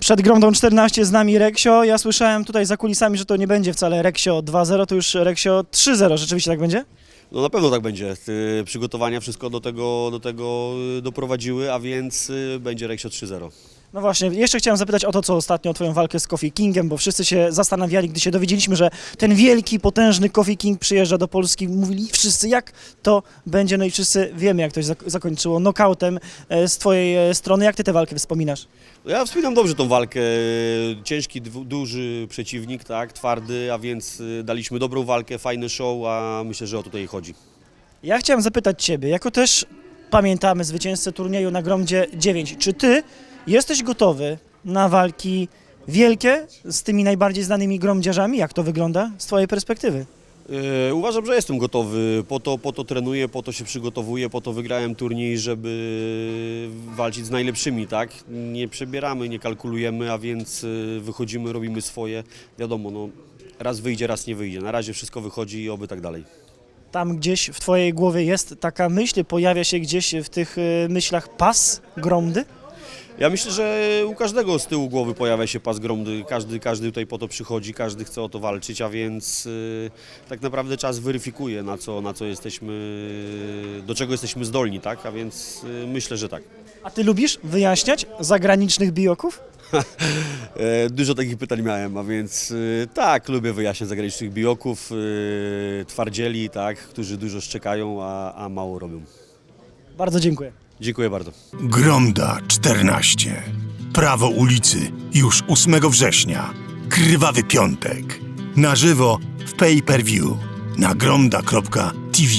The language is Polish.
Przed Gromdą 14 z nami Reksio. Ja słyszałem tutaj za kulisami, że to nie będzie wcale Reksio 2-0, to już Reksio 3-0. Rzeczywiście tak będzie? No na pewno tak będzie. Y, Przygotowania wszystko do tego, do tego y, doprowadziły, a więc y, będzie Reksio 3-0. No właśnie, jeszcze chciałem zapytać o to, co ostatnio, o twoją walkę z Kofi Kingiem, bo wszyscy się zastanawiali, gdy się dowiedzieliśmy, że ten wielki, potężny Kofi King przyjeżdża do Polski. Mówili wszyscy, jak to będzie, no i wszyscy wiemy, jak to się zak- zakończyło nokautem e, z twojej e, strony. Jak ty tę walkę wspominasz? No Ja wspominam dobrze tą walkę. Ciężki, duży przeciwnik, tak, twardy, a więc y, daliśmy dobrą walkę, fajny show, a myślę, że o tutaj chodzi. Ja chciałem zapytać ciebie, jako też pamiętamy zwycięzcę turnieju na Gromdzie 9, czy ty jesteś gotowy na walki wielkie z tymi najbardziej znanymi gromdziarzami? Jak to wygląda z twojej perspektywy? E, Uważam, że jestem gotowy. Po to, po to trenuję, po to się przygotowuję, po to wygrałem turniej, żeby walczyć z najlepszymi, tak? Nie przebieramy, nie kalkulujemy, a więc e, wychodzimy, robimy swoje. Wiadomo, no, raz wyjdzie, raz nie wyjdzie. Na razie wszystko wychodzi i oby tak dalej. Tam gdzieś w twojej głowie jest taka myśl, pojawia się gdzieś w tych y, myślach pas Gromdy? Ja myślę, że u każdego z tyłu głowy pojawia się pas gromdy. Każdy, każdy tutaj po to przychodzi, każdy chce o to walczyć, a więc y, tak naprawdę czas weryfikuje, na co, na co jesteśmy, do czego jesteśmy zdolni, tak? A więc y, myślę, że tak. A ty lubisz wyjaśniać zagranicznych bijoków? E, Dużo takich pytań miałem, a więc y, tak, lubię wyjaśniać zagranicznych bijoków, y, twardzieli, tak, którzy dużo szczekają, a, a mało robią. Bardzo dziękuję. Dziękuję bardzo. Gromda 14. Prawo ulicy już 8 września. Krwawy piątek. Na żywo w pay per view na gromda.tv.